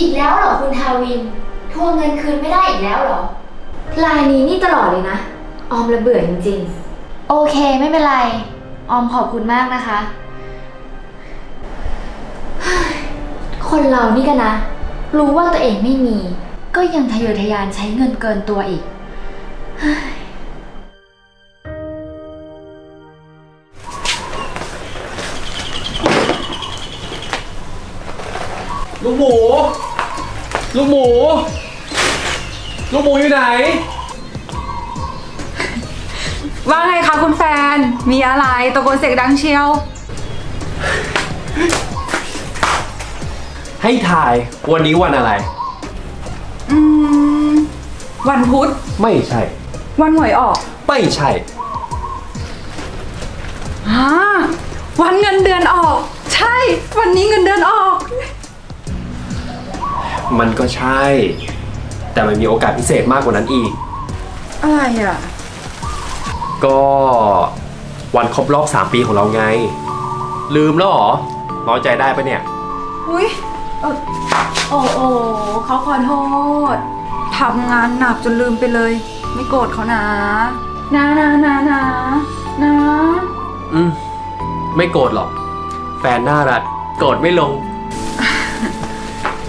อีกแล้วเหรอคุณทาวิน ทวงเงินคืนไม่ได้อีกแล้วเหรอ ลายนี้นี่ตลอดเลยนะ ออมระเบื่อจริงๆ โอเคไม่เป็นไร ออมขอบคุณมากนะคะเฮ้ยคนเรานี่กันนะ รู้ว่าตัวเองไม่มี ก็ยังทะเยอทะยานใช้เงินเกินตัวอีกลูก ลูกหมู ลูกหมูอยู่ไหน ว่าไงคะคุณแฟน มีอะไรตะโกนเสียงดังเชียว ให้ถ่ายวันนี้วันอะไร อืม วันพุธ ไม่ใช่ วันหวยออกไม่ใช่อ่าวันเงินเดือนออก ใช่ วันนี้เงินเดือนออก มันก็ใช่ แต่มันมีโอกาสพิเศษมากกว่านั้นอีก อะไรอะ ก็วันครบรอบ 3 ปีของเราไง ลืมแล้วเหรอ น้อยใจได้ปะเนี่ย อุ้ยเอ่อโอ้โอ้เขาขอโทษทำงานหนักจนลืมไปเลย ไม่โกรธเขานะ นะนะนะนะนะอืม ไม่โกรธหรอก แฟนน่ารักโกรธไม่ลง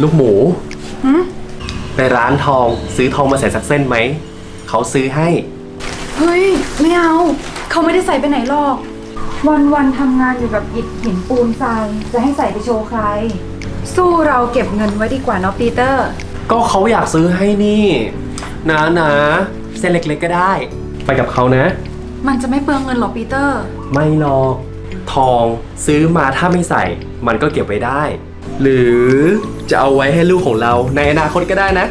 ลูกหมู หืมไปร้านทองซื้อทองมาใส่สักเส้นไหม เขาซื้อให้ เฮ้ย ไม่เอา เขาไม่ได้ใส่ไปไหนหรอก วันวันๆทำงานอยู่กับอิฐหินปูนทรายจะให้ใส่ไปโชว์ใคร สู้เราเก็บเงินไว้ดีกว่าเนาะปีเตอร์ ก็เขาอยากซื้อให้นี่นะนะเส้นเล็กๆก็ได้ ไปกับเขานะ มันจะไม่เปลืองเงินหรอปีเตอร์ ไม่หรอก ทองซื้อมาถ้าไม่ใส่ มันก็เก็บไว้ได้ หรือจะเอาไว้ให้ลูกของเราในอนาคตก็ได้นะ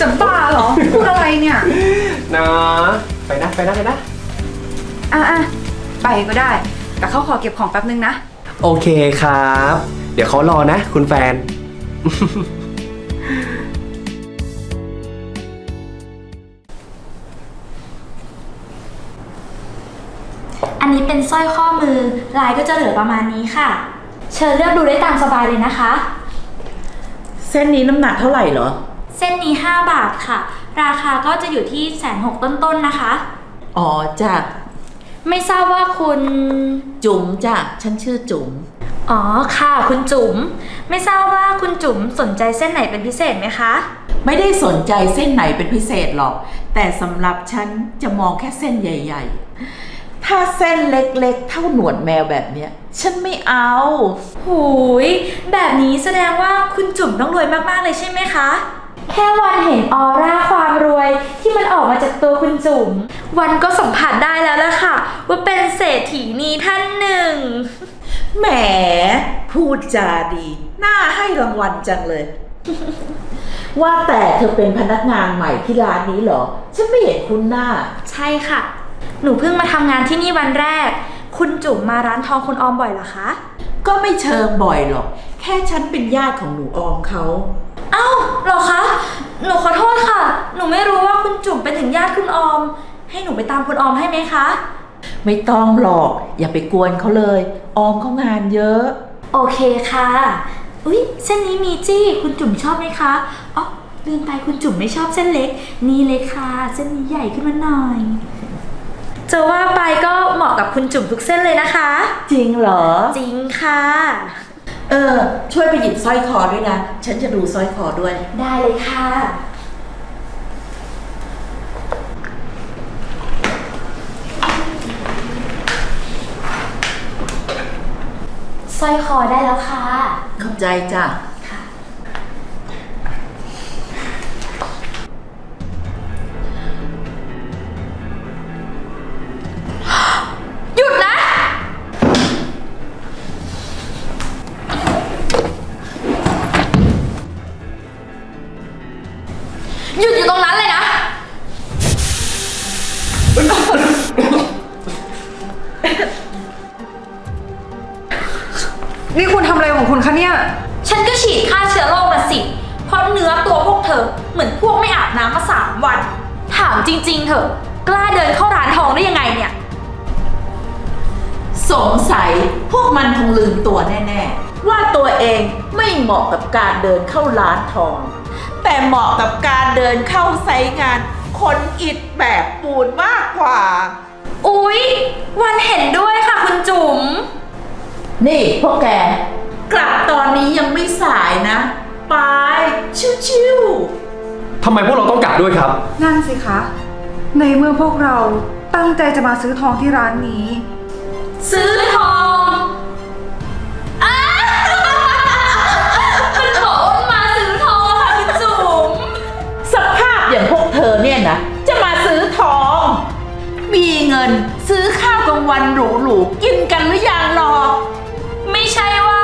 จะบ้าเหรอ พูดอะไรเนี่ย นะไปนะไปนะไปนะ อะอะไปก็ได้ แต่เขาขอเก็บของแป๊บนึงนะ โอเคครับ เดี๋ยวเขารอนะ คุณแฟน อันนี้เป็นสร้อยข้อมือลายก็จะเหลือประมาณนี้ค่ะ เชิญเลือกดูได้ตามสบายเลยนะคะ เส้นนี้น้ำหนักเท่าไหร่เหรอ เส้นนี้ 5 บาทค่ะ ราคาก็จะอยู่ที่แสนหกต้นๆนะคะ อ๋อจ้ะไม่ทราบว่าคุณ จุ๋มจ้ะฉันชื่อจุ๋มอ๋อค่ะ คุณจุ๋ม ไม่ทราบว่าคุณจุ๋มสนใจเส้นไหนเป็นพิเศษไหมคะ ไม่ได้สนใจเส้นไหนเป็นพิเศษหรอก แต่สำหรับฉันจะมองแค่เส้นใหญ่ ๆ ถ้าเส้นเล็กๆ เท่าหนวดแมวแบบเนี้ย ฉันไม่เอา หูย แบบนี้แสดงว่าคุณจุ๋มต้องรวยมากๆเลยใช่ไหมคะ แค่วันเห็นออร่าความรวยที่มันออกมาจากตัวคุณจุ๋ม วันก็สัมผัสได้แล้วล่ะค่ะ ว่าเป็นเศรษฐีนีท่านหนึ่ง แหม พูดจาดี น่าให้รางวัลจังเลย ว่าแต่เธอเป็นพนักงานใหม่ที่ร้านนี้เหรอ ฉันไม่เห็นคุณหน้า ใช่ค่ะ หนูเพิ่งมาทำงานที่นี่วันแรก คุณจุ๋มมาร้านทองคุณออมบ่อยเหรอคะ ก็ไม่เชิงบ่อยหรอก แค่ฉันเป็นญาติของหนูออมเขา เอ้าเหรอคะ หนูขอโทษค่ะ หนูไม่รู้ว่าคุณจุ๋มเป็นถึงญาติคุณออม ให้หนูไปตามคุณออมให้ไหมคะ ไม่ต้องหรอก อย่าไปกวนเขาเลย ออมเขางานเยอะ โอเคค่ะ อุ๊ย เส้นนี้มีจี้ คุณจุ๋มชอบไหมคะ อ๋อลืมไปคุณจุ๋มไม่ชอบเส้นเล็ก นี่เลยค่ะ เส้นนี้ใหญ่ขึ้นมาหน่อย จะว่าไปก็เหมาะกับคุณจุ๋มทุกเส้นเลยนะคะ จริงเหรอ จริงค่ะ เออ ช่วยไปหยิบสร้อยคอด้วยนะ ฉันจะดูสร้อยคอด้วย ได้เลยค่ะ สร้อยคอได้แล้วค่ะเข้าใจจ้ะ วกมันคงลืมตัวแน่ๆว่าตัวเองไม่ไม่เหมาะกับการเดินเข้าร้านทอง แต่เหมาะกับการเดินเข้าไซต์งาน คนอิดแบบปูนมากกว่า อุ๊ย วันเห็นด้วยค่ะคุณจุ๋ม นี่พวกแก กลับตอนนี้ยังไม่สายนะ ไป ชิวๆทำไมพวกเราต้องกลับด้วยครับ นั่นสิคะ ในเมื่อพวกเราตั้งใจจะมาซื้อทองที่ร้านนี้ซื้อทอง มีเงินซื้อข้าวกลางวันหรูๆกินกันหรือยังหรอก ไม่ใช่ว่า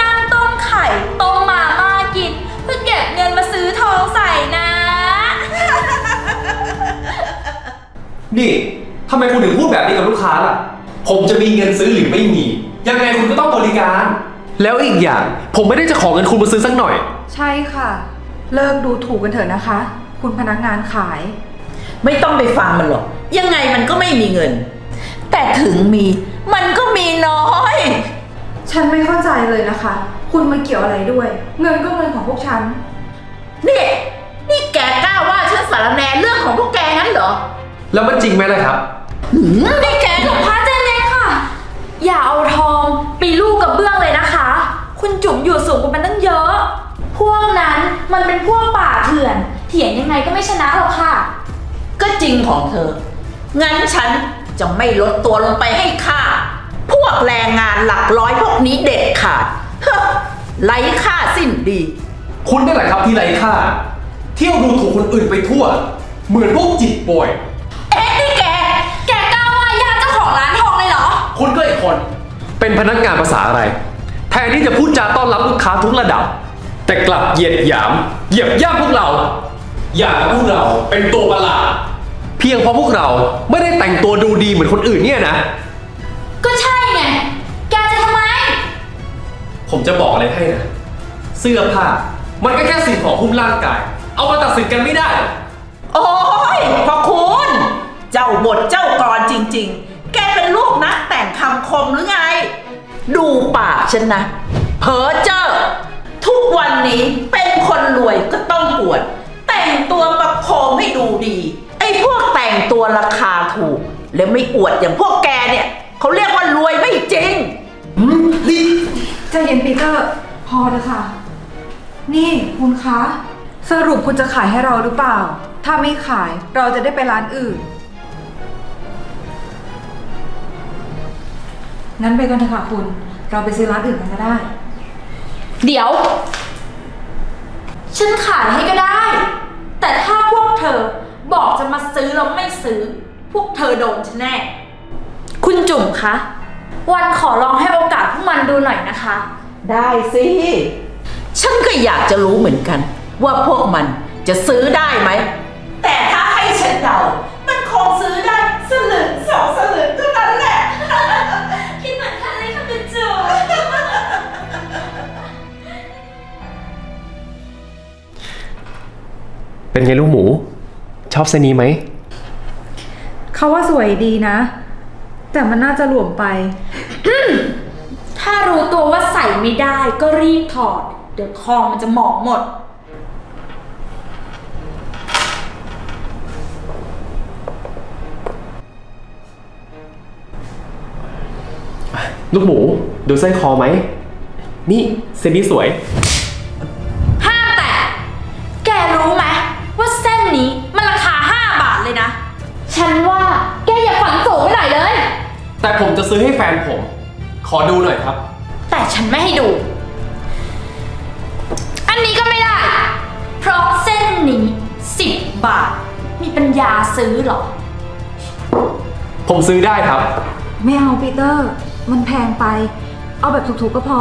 นั่งต้มไข่ต้มมาม่ากิน เพื่อเก็บเงินมาซื้อทองใส่นะ นี่ทำไมคุณถึงพูดแบบนี้กับลูกค้าล่ะ ผมจะมีเงินซื้อหรือไม่มี ยังไงคุณก็ต้องบริการ แล้วอีกอย่าง ผมไม่ได้จะขอเงินคุณมาซื้อสักหน่อย ใช่ค่ะ เลิกดูถูกกันเถอะนะคะ คุณพนักงานขาย ไม่ต้องไปฟังมันหรอก ยังไงมันก็ไม่มีเงิน แต่ถึงมีมันก็มีน้อย ฉันไม่เข้าใจเลยนะคะ คุณมาเกี่ยวอะไรด้วย เงินก็เงินของพวกฉัน นี่ นี่แกกล้าว่าฉันสารแหนเรื่องของพวกแกงั้นเหรอแล้วมันจริงไหมล่ะครับ หืมนี่แกหลงพระเจนเลยค่ะ อย่าเอาทองไปลูกกับเบื้องเลยนะคะ คุณจุ๋มอยู่สูงกว่ามันตั้งเยอะ พวกนั้นมันเป็นพวกป่าเถื่อน เถียงยังไงก็ไม่ชนะหรอกค่ะ ก็จริงของเธอ งั้นฉันจะไม่ลดตัวลงไปให้ค่า พวกแรงงานหลักร้อยพวกนี้เด็ดขาดเฮ้อไร้ค่าสิ้นดี คุณนั่นแหละครับที่ไร้ค่า เที่ยวดูถูกคนอื่นไปทั่ว เหมือนพวกจิตป่วย เอ๊ะนี่แก แกกล้าว่าญาติเจ้าของร้านทองเลยเหรอ คุณก็อีกคน เป็นพนักงานภาษาอะไร แทนที่จะพูดจาต้อนรับลูกค้าทุกระดับ แต่กลับเหยียดหยาม เหยียบย่ำพวกเรา อย่างพวกเราเป็นตัวประหลาด เพียงเพราะพวกเราไม่ได้แต่งตัวดูดีเหมือนคนอื่นเนี่ยนะ ก็ใช่ไง แกจะทำไม ผมจะบอกอะไรให้นะ เสื้อผ้า มันก็แค่สิ่งของหุ้มร่างกาย เอามาตัดสินกันไม่ได้ โอ้ยพระคุณ เจ้าบทเจ้ากรจริง ๆ แกเป็นลูกนักแต่งคำคมหรือไง ดูปากฉันนะ เพอเจอทุกวันนี้เป็นคนรวยก็ต้องอวด แต่งตัวประโคมให้ดูดีไอ้ พวกแต่งตัวราคาถูก แล้วไม่อวดอย่างพวกแกเนี่ยเขาเรียกว่ารวยไม่จริง อืมนี่ใจเย็นปีเตอร์พอเถอะค่ะ นี่คุณคะ สรุปคุณจะขายให้เราหรือเปล่า ถ้าไม่ขายเราจะได้ไปร้านอื่น งั้นไปกันเถอะค่ะคุณ เราไปซื้อร้านอื่นกันก็ได้ เดี๋ยว ฉันขายให้ก็ได้ แต่ถ้าพวกเธอ บอกจะมาซื้อแล้วไม่ซื้อ พวกเธอโดนฉันแน่ คุณจุ๋มคะ วันขอลองให้โอกาสพวกมันดูหน่อยนะคะ ได้สิ ฉันก็อยากจะรู้เหมือนกัน ว่าพวกมันจะซื้อได้ไหม แต่ถ้าให้ฉันเดา มันคงซื้อได้สลึงสองสลึงเท่านั้นแหละ คิดเหมือนกันเลยค่ะคุณจุ๋มเป็นไงลูกหมูช อบเซนี้ไหม เขาว่าสวยดีนะ แต่มันน่าจะหลวมไป ถ้ารู้ตัวว่าใส่ไม่ได้ก็รีบถอด เดี๋ยวคองมันจะหมองหมด ลูกหมู ดูสร้อยคอไหม นี่เซนี้สวย แต่ผมจะซื้อให้แฟนผม ขอดูหน่อยครับ แต่ฉันไม่ให้ดู อันนี้ก็ไม่ได้ เพราะเส้นนี้10บาท มีปัญญาซื้อเหรอ ผมซื้อได้ครับ ไม่เอาปีเตอร์ มันแพงไป เอาแบบถูกๆก็พอ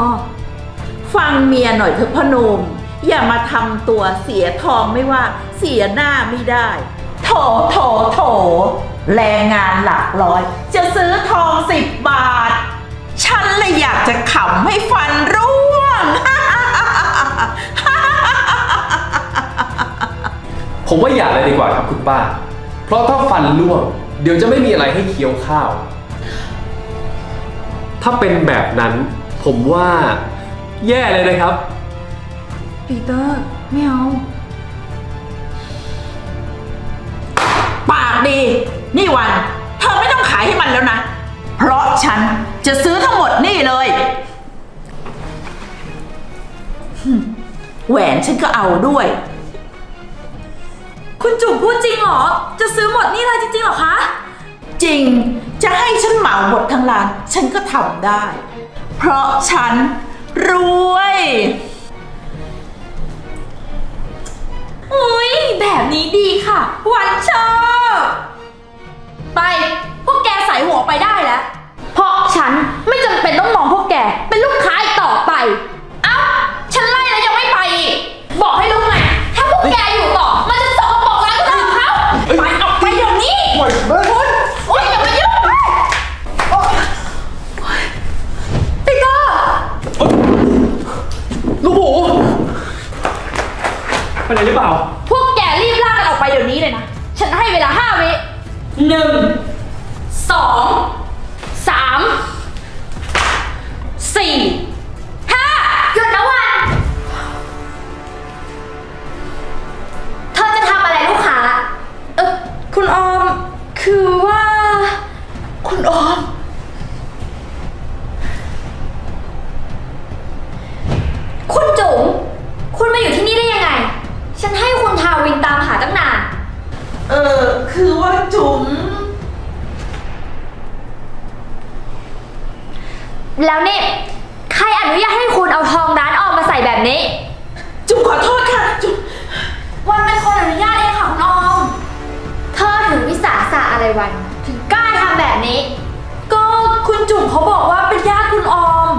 ฟังเมียหน่อยเถอะพอหนม อย่ามาทำตัวเสียทองไม่ว่า เสียหน้าไม่ได้ โถโถโถ แรงงานหลักร้อย จะซื้อทองสิบบาท ฉันเลยอยากจะขำให้ฟันร่วง ผมว่าอย่าเลยดีกว่าครับคุณป้า เพราะถ้าฟันร่วง เดี๋ยวจะไม่มีอะไรให้เคี้ยวข้าว ถ้าเป็นแบบนั้น ผมว่า แย่เลยนะครับ ปีเตอร์ไม่เอา ปากดี นี่วัน เธอไม่ต้องขายให้มันแล้วนะ เพราะฉันจะซื้อทั้งหมดนี่เลยแหวนฉันก็เอาด้วย คุณจุ๋มพูดจริงเหรอ จะซื้อหมดนี่เลยจริงๆเหรอคะ จริง จะให้ฉันเหมาหมดทั้งร้าน ฉันก็ทำได้ เพราะฉันรวย อุ้ยแบบนี้ดีค่ะวันชอบ ไป พวกแกใส่หัวไปได้แล้ว เพราะฉันไม่จำเป็นต้องมองพวกแก เป็นลูกค้าอีกต่อไป เอ้า ฉันไล่แล้วยังไม่ไปอีก บอกให้รู้ไง แล้วนี่ ใครอนุญาตให้คุณเอาทองร้านออมมาใส่แบบนี้ จุ๋มขอโทษค่ะ จุ๋มวันเป็นคนอนุญาตเองค่ะคุณออม เธอถึงวิสาสะอะไรวัน ถึงกล้าทำแบบนี้ ก็คุณจุ๋มเขาบอกว่าเป็นญาติคุณออม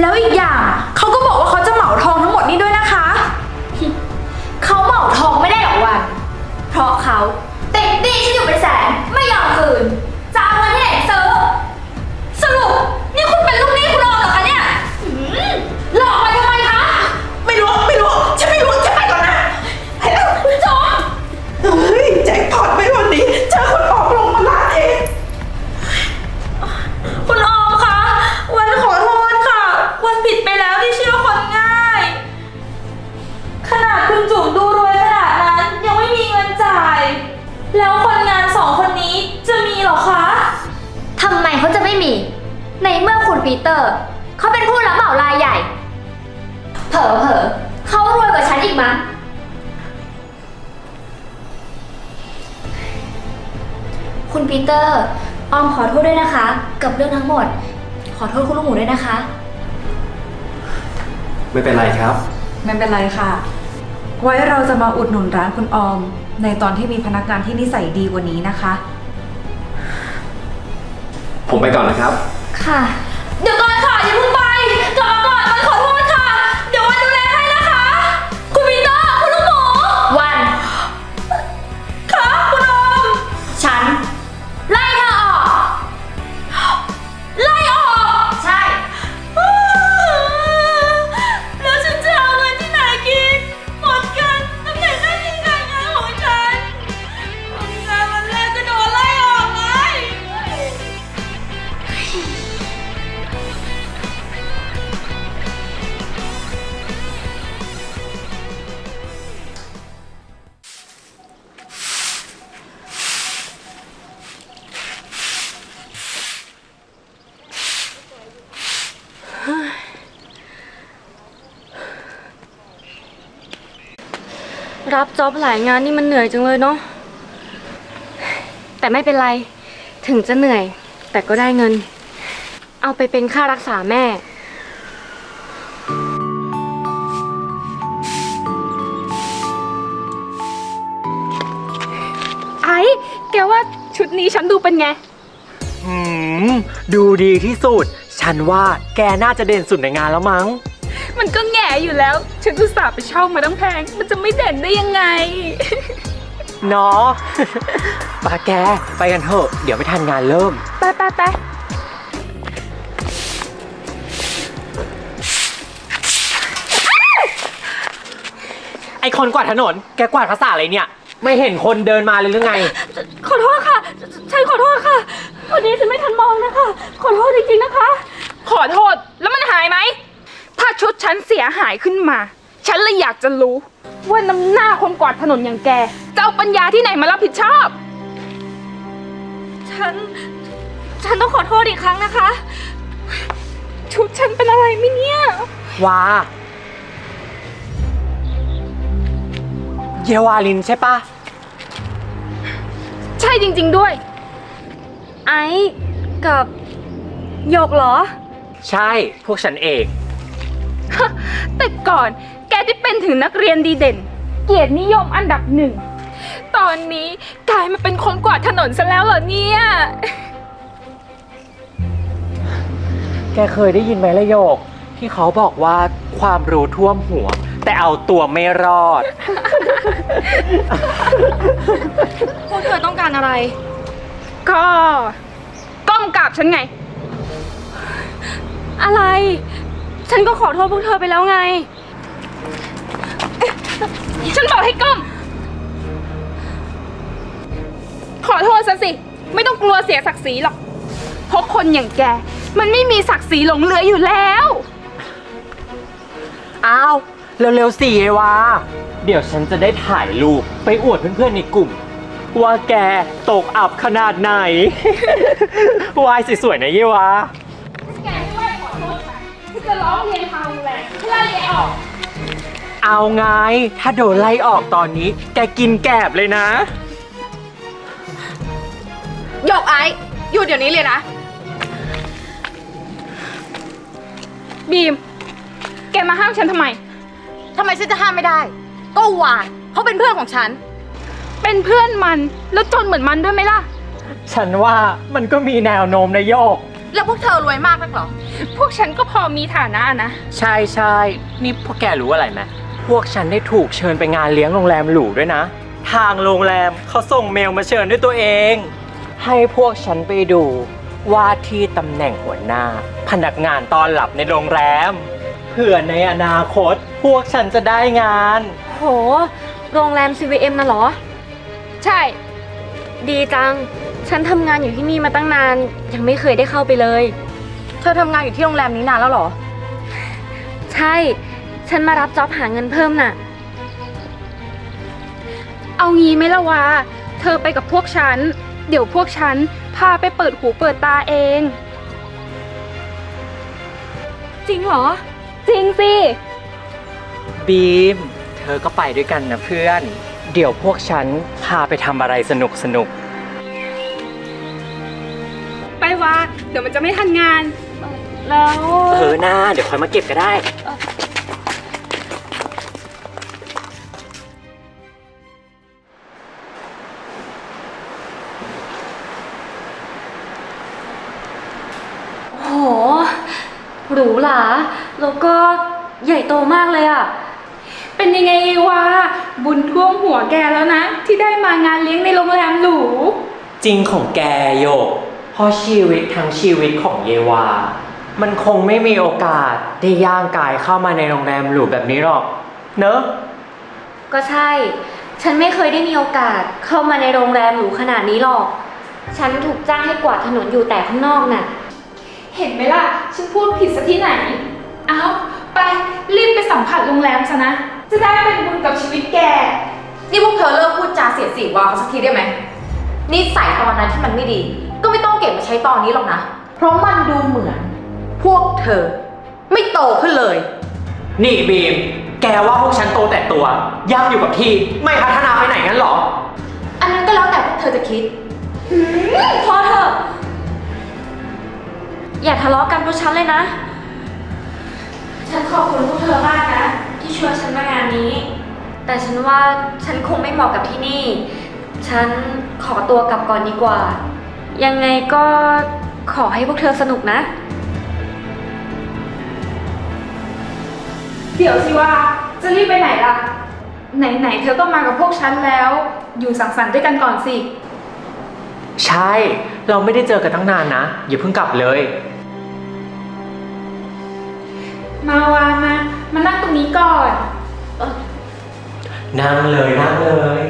แล้วอีกอย่าง มเขาจะไม่มี ในเมื่อคุณปีเตอร์ เขาเป็นผู้รับเหมารายใหญ่ เผลอเผลอๆเขารวยกว่าฉันอีกมั้ง คุณปีเตอร์ ออมขอโทษด้วยนะคะ กับเรื่องทั้งหมด ขอโทษคุณลูกหมูด้วยนะคะ ไม่เป็นไรครับ ไม่เป็นไรค่ะ ไว้เราจะมาอุดหนุนร้านคุณออม ในตอนที่มีพนักงานที่นิสัยดีกว่านี้นะคะ ผมไปก่อนนะครับ ค่ะ อบหลายงานนี่มันเหนื่อยจังเลยเนาะ แต่ไม่เป็นไร ถึงจะเหนื่อย แต่ก็ได้เงิน เอาไปเป็นค่ารักษาแม่ ไอ้แกว่าชุดนี้ฉันดูเป็นไงอืม ดูดีที่สุด ฉันว่าแกน่าจะเด่นสุดในงานแล้วมั้ง มันก็แง่อยู่แล้ว ฉันอุตส่าห์ไปเช่ามาตั้งแพง มันจะไม่เด่นได้ยังไง เนาะ ปาแก ไปกันเถอะ เดี๋ยวไม่ทันงานเริ่ม ไปไปไปไอคนกวาดถนน แกกวาดภาษาอะไรเนี่ย ไม่เห็นคนเดินมาเลยหรือไง ขอโทษค่ะ ฉันขอโทษค่ะ วันนี้ฉันไม่ทันมองนะคะ ขอโทษจริงๆนะคะ ขอโทษ แล้วมันหายไหมถ้า ชุดฉันเสียหายขึ้นมา ฉันเลยอยากจะรู้ ว่าน้ำหน้าคนกวาดถนนอย่างแกจะเอาปัญญาที่ไหนมารับผิดชอบ ฉัน ฉันต้องขอโทษอีกครั้งนะคะ ชุดฉันเป็นอะไรไหมเนี่ย ว้าเยวาลินใช่ปะใช่จริง ๆด้วย ไอ้กับหยกเหรอ ใช่ พวกฉันเอง แต่ก่อนแกที่เป็นถึงนักเรียนดีเด่น เกียรตินิยมอันดับหนึ่ง ตอนนี้กลายมาเป็นคนกวาดถนนซะแล้วเหรอเนี่ย แกเคยได้ยินไหมละโยก ที่เขาบอกว่าความรู้ท่วมหัว แต่เอาตัวไม่รอด พวกเธอต้องการอะไร ก็ก้มกราบฉันไง อะไร ฉันก็ขอโทษพวกเธอไปแล้วไง ฉันบอกให้ก้ม ขอโทษซะสิ ไม่ต้องกลัวเสียศักดิ์ศรีหรอก เพราะคนอย่างแก มันไม่มีศักดิ์ศรีหลงเหลืออยู่แล้ว อ้าว เร็วๆสิเยวา เดี๋ยวฉันจะได้ถ่ายรูปไปอวดเพื่อนๆในกลุ่ม ว่าแกตกอับขนาดไหน วายสวยๆนะเยวา จะร้องเพลงพาวแรงเพื่อไล่แกออก เอาไง ถ้าโดนไล่ออกตอนนี้ แกกินแกบเลยนะ หยกไอ้หยุดเดี๋ยวนี้เลยนะ บีม แกมาห้ามฉันทำไม ทำไมฉันจะห้ามไม่ได้ ก็หวานเขาเป็นเพื่อนของฉัน เป็นเพื่อนมันแล้วจนเหมือนมันด้วยไหมล่ะ ฉันว่ามันก็มีแนวโน้มนะโยก แล้วพวกเธอรวยมากนักเหรอ พวกฉันก็พอมีฐานะนะ ใช่ใช่นี่พวกแกรู้อะไรไหมพวกฉันได้ถูกเชิญไปงานเลี้ยงโรงแรมหรูด้วยนะ ทางโรงแรมเขาส่งเมลมาเชิญด้วยตัวเอง ให้พวกฉันไปดูว่าที่ตำแหน่งหัวหน้า พนักงานต้อนรับในโรงแรมเพื่อในอนาคต พวกฉันจะได้งาน โห โรงแรม CVM น่ะเหรอ ใช่ ดีจัง ฉันทำงานอยู่ที่นี่มาตั้งนาน ยังไม่เคยได้เข้าไปเลย เธอทำงานอยู่ที่โรงแรมนี้นานแล้วเหรอ ใช่ ฉันมารับจ็อบหาเงินเพิ่มน่ะ เอางี้ไหมล่ะวะ เธอไปกับพวกฉัน เดี๋ยวพวกฉันพาไปเปิดหูเปิดตาเอง จริงเหรอ จริงสิ บีม เธอก็ไปด้วยกันนะเพื่อน เดี๋ยวพวกฉันพาไปทำอะไรสนุกสนุก ไปวะเดี๋ยวมันจะไม่ทันงาน แล้วเออหน้าเดี๋ยวค่อยมาเก็บก็ได้ โห หรูหราแล้วก็ใหญ่โตมากเลยอะ เป็นยังไงวะบุญท่วมหัวแกแล้วนะ ที่ได้มางานเลี้ยงในโรงแรมหรู จริงของแกโยก เพราะชีวิตทั้งชีวิตของเยวา มันคงไม่มีโอกาสได้ย่างกายเข้ามาในโรงแรมหรูแบบนี้หรอก เนอะ ก็ใช่ ฉันไม่เคยได้มีโอกาสเข้ามาในโรงแรมหรูขนาดนี้หรอก ฉันถูกจ้างให้กวาดถนนอยู่แต่ข้างนอกน่ะ เห็นไหมล่ะ ฉันพูดผิดซะที่ไหน เอาไป รีบไปสัมผัสโรงแรมซะนะ จะได้เป็นบุญกับชีวิตแก นี่พวกเธอเลิกพูดจาเสียดสีวาเขาสักทีได้ไหม นิสัยตอนนั้นที่มันไม่ดี ก็ไม่ต้องเก็บมาใช้ตอนนี้หรอกนะ เพราะมันดูเหมือน พวกเธอ ไม่โตขึ้นเลย นี่บีม แกว่าพวกฉันโตแต่ตัวย่ำอยู่กับที่ไม่พัฒนาไปไหนงั้นหรอ อันนั้นก็แล้วแต่พวกเธอจะคิดพอเถอะ อย่าทะเลาะกันเพราะฉันเลยนะ ฉันขอบคุณพวกเธอมากนะ ที่ช่วยฉันมางานนี้ แต่ฉันว่าฉันคงไม่เหมาะกับที่นี่ ฉัน ขอตัวกลับก่อนดีกว่า ยังไงก็ขอให้พวกเธอสนุกนะ เดี๋ยวสิว่าจะรีบไปไหนล่ะ ไหนๆเธอก็มากับพวกฉันแล้ว อยู่สังสรรค์ด้วยกันก่อนสิ ใช่ เราไม่ได้เจอกันตั้งนานนะ อย่าเพิ่งกลับเลย มาวามา มานั่งตรงนี้ก่อน นั่งเลยนั่งเลย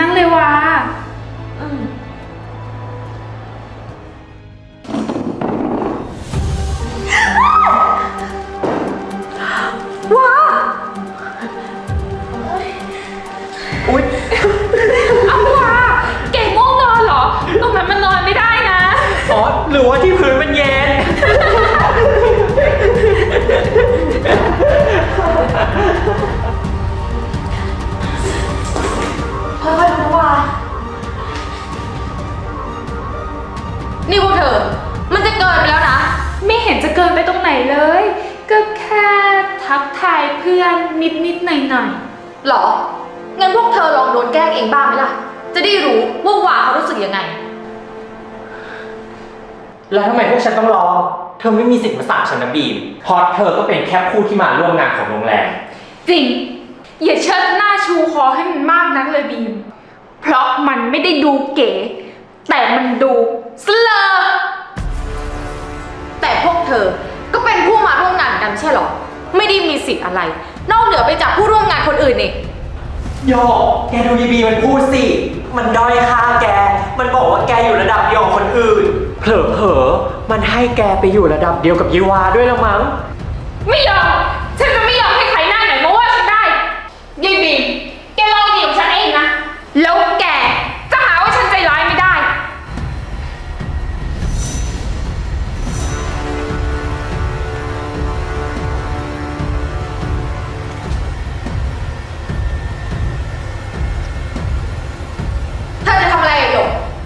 นั่งเลยวะอืม นนิดนิดๆหน่อยหน่อยหรอ งั้นพวกเธอลองโดนแกล้งเองบ้างไหมล่ะ จะได้รู้ว่าหวาเขารู้สึกยังไง แล้วทำไมพวกฉันต้องรอเธอไม่มีสิทธิ์มาสั่งฉันนะบีมเพราะเธอก็เป็นแค่ผู้ที่มาร่วมงานของโรงแรมๆจริง อย่าเชิดหน้าชูคอให้มันมากนักเลยบีม เพราะมันไม่ได้ดูเก๋ แต่มันดูสเลอแต่พวกเธอก็เป็นผู้มาร่วมงานกันไม่ใช่หรอ ไม่ได้มีสิทธิ์อะไร นอกเหนือไปจากผู้ร่วมงานคนอื่นนี่ โยกแกดูยีบีมันพูดสิ มันด้อยค่าแก มันบอกว่าแกอยู่ระดับเดียวกับคนอื่นเผลอๆมันให้แกไปอยู่ระดับเดียวกับยีวาด้วยละมั้ง ไม่ยอม ฉันจะไม่ยอมให้ใครหน้าไหนมาว่าฉันได้ยายบีมแกลองดีกับฉันเองนะ แล้ว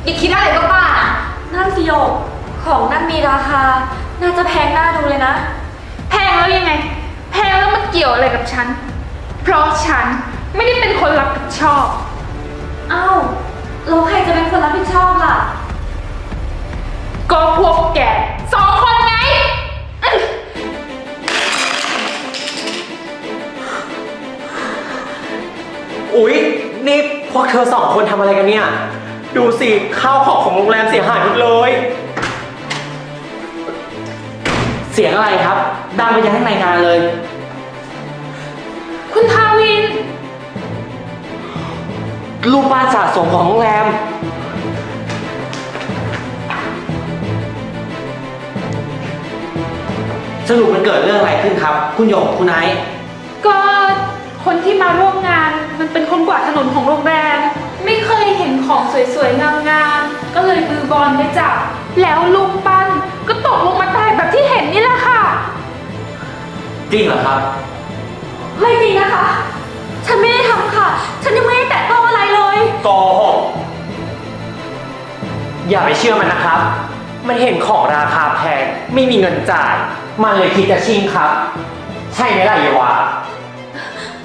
อย่าคิดอะไรบ้าๆนะนั่นสิโยกของนั่นมีราคา น่าจะแพงน่าดูเลยนะ แพงแล้วยังไง แพงแล้วมันเกี่ยวอะไรกับฉัน เพราะฉันไม่ได้เป็นคนรับผิดชอบอ้าวแล้วใครจะเป็นคนรับผิดชอบล่ะ ก็พวกแกสองคนไงอื้ออุ๊ย นี่พวกเธอสองคนทำอะไรกันเนี่ย ดูสิข้าวของของโรงแรมเสียหายหมดเลย เสียงอะไรครับ ดังไปยังข้างในงานเลย คุณทาวินรูปปั้นสะสมของโรงแรม สรุปมันเกิดเรื่องอะไรขึ้นครับ คุณหยกคุณไอซ์ก็คนที่มาร่วมงานมันเป็นคนกวาดถนนของโรงแรมไม่เคยเห็น ของสวยๆ งามๆ ก็เลยมือบอลไปจับ แล้วลูกปั้นก็ตกลงมาตายแบบที่เห็นนี่แหละค่ะ จริงเหรอครับ ไม่จริงนะคะ ฉันไม่ได้ทำค่ะ ฉันยังไม่ได้แตะต้องอะไรเลย โกหกอย่าไปเชื่อมันนะครับ มันเห็นของราคาแพง ไม่มีเงินจ่าย มันเลยคิดจะชิงครับ ใช่ไหมล่ะเยวา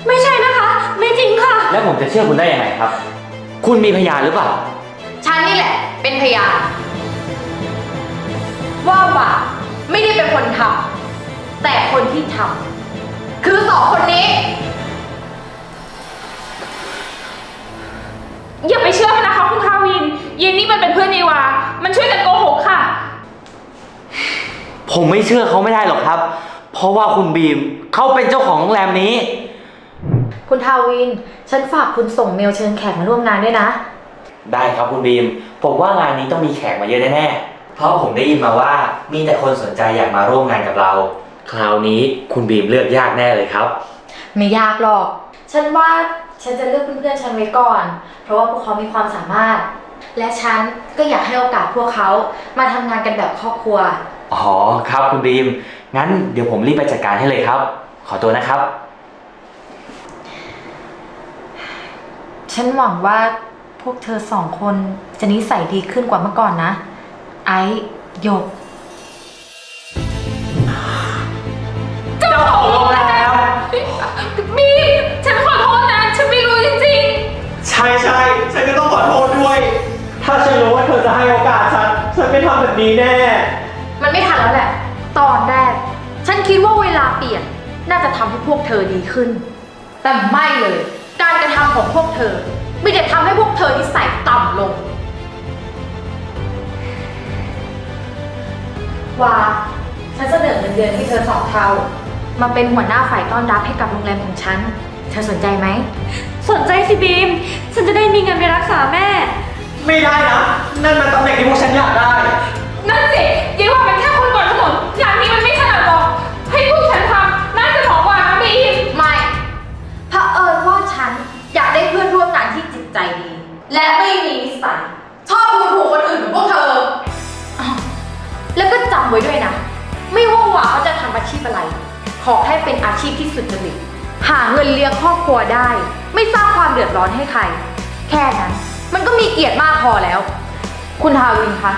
ไม่ใช่นะคะ ไม่จริงค่ะ แล้วผมจะเชื่อคุณได้ยังไงครับ คุณมีพยานหรือเปล่า ฉันนี่แหละ เป็นพยาน ว่าหวาไม่ได้เป็นคนทำแต่คนที่ทำคือสองคนนี้ อย่าไปเชื่อมันนะคะคุณทาวินเย็นนี่มันเป็นเพื่อนเยวา มันช่วยกันโกหกค่ะ ผมไม่เชื่อเขาไม่ได้หรอกครับ เพราะว่าคุณบีมเขาเป็นเจ้าของโรงแรมนี้ คุณทาวิน ฉันฝากคุณส่งเมลเชิญแขกมาร่วมงานด้วยนะ ได้ครับคุณบีม ผมว่างานนี้ต้องมีแขกมาเยอะแน่ๆ เพราะผมได้ยินมาว่ามีแต่คนสนใจอยากมาร่วมงานกับเรา คราวนี้คุณบีมเลือกยากแน่เลยครับ ไม่ยากหรอก ฉันว่าฉันจะเลือกเพื่อนๆฉันไว้ก่อน เพราะว่าพวกเขามีความสามารถ และฉันก็อยากให้โอกาสพวกเขามาทำงานกันแบบครอบครัว อ๋อครับคุณบีม งั้นเดี๋ยวผมรีบไปจัดการให้เลยครับ ขอตัวนะครับ ฉันหวังว่าพวกเธอสองคนจะนิสัยดีขึ้นกว่าเมื่อก่อนนะ ไอ้หยก เจ้าของโรงแรมบีมฉันขอโทษนะ ฉันไม่รู้จริงใช่ใช่ฉันก็ต้องขอโทษด้วย ถ้าฉันรู้ว่าเธอจะให้โอกาสฉัน ฉันไม่ทำแบบนี้แน่มันไม่ทันแล้วแหละ ตอนแรก ฉันคิดว่าเวลาเปลี่ยน น่าจะทำให้พวกเธอดีขึ้น แต่ไม่เลย การกระทำของพวกเธอมีแต่ทำให้พวกเธอนิสัยต่ำลง ว่าฉันเสนอเงินเดือนให้เธอสองเท่า มาเป็นหัวหน้าฝ่ายต้อนรับให้กับโรงแรมของฉัน เธอสนใจไหม สนใจสิบีม ฉันจะได้มีเงินไปรักษาแม่ ไม่ได้นะ นั่นมันตำแหน่งที่พวกฉันอยากได้ๆนั่นสิ เดือดร้อนให้ใคร แค่นั้น มันก็มีเกียรติมากพอแล้ว คุณทาวินคะ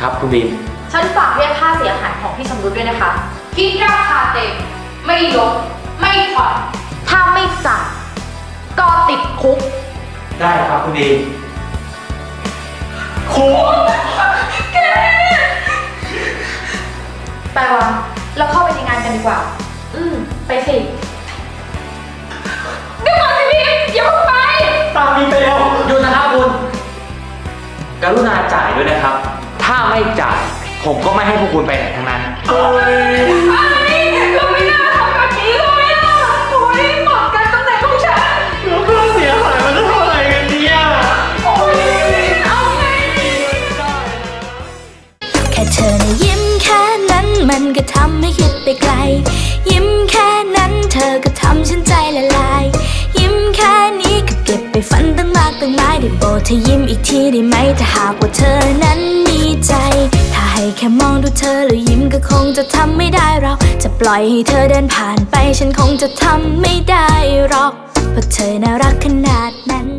ครับคุณบีม ฉันฝากเรียกค่าเสียหายของพี่ชำรุดด้วยนะคะ คิดราคาเต็ม ไม่ลด ไม่ไม่ผ่อนถ้าไม่จ่ายก็ติดคุก ได้ครับคุณบีมไปวะเราเข้าไปในงานกันดีกว่า อืม ไปสิ รุณาจ่ายด้วยนะครับ ถ้าไม่จ่ายผมก็ไม่ให้พวกคุณไปไหนทั้งนั้น ไอ้เราไม่น่าทำแบบนี้เลยอะโอ้ยหมดกันตำแหน่งของฉันแล้วค่าเสียหายมันจะเท่าไหร่กันเนี่ย โอ้ยเอาไงดี แค่เธอนะยิ้มแค่นั้นมันก็ทำให้คิดไปไกล ธอยิ้มอีกทีได้ไหมถ้าหากว่าเธอนั้นมีใจ ถ้าให้แค่มองดูเธอแล้วยิ้มก็คงจะทำไม่ได้เราจะปล่อยให้เธอเดินผ่านไปฉันคงจะทำไม่ได้หรอกเพราะเธอน่ารักขนาดนั้น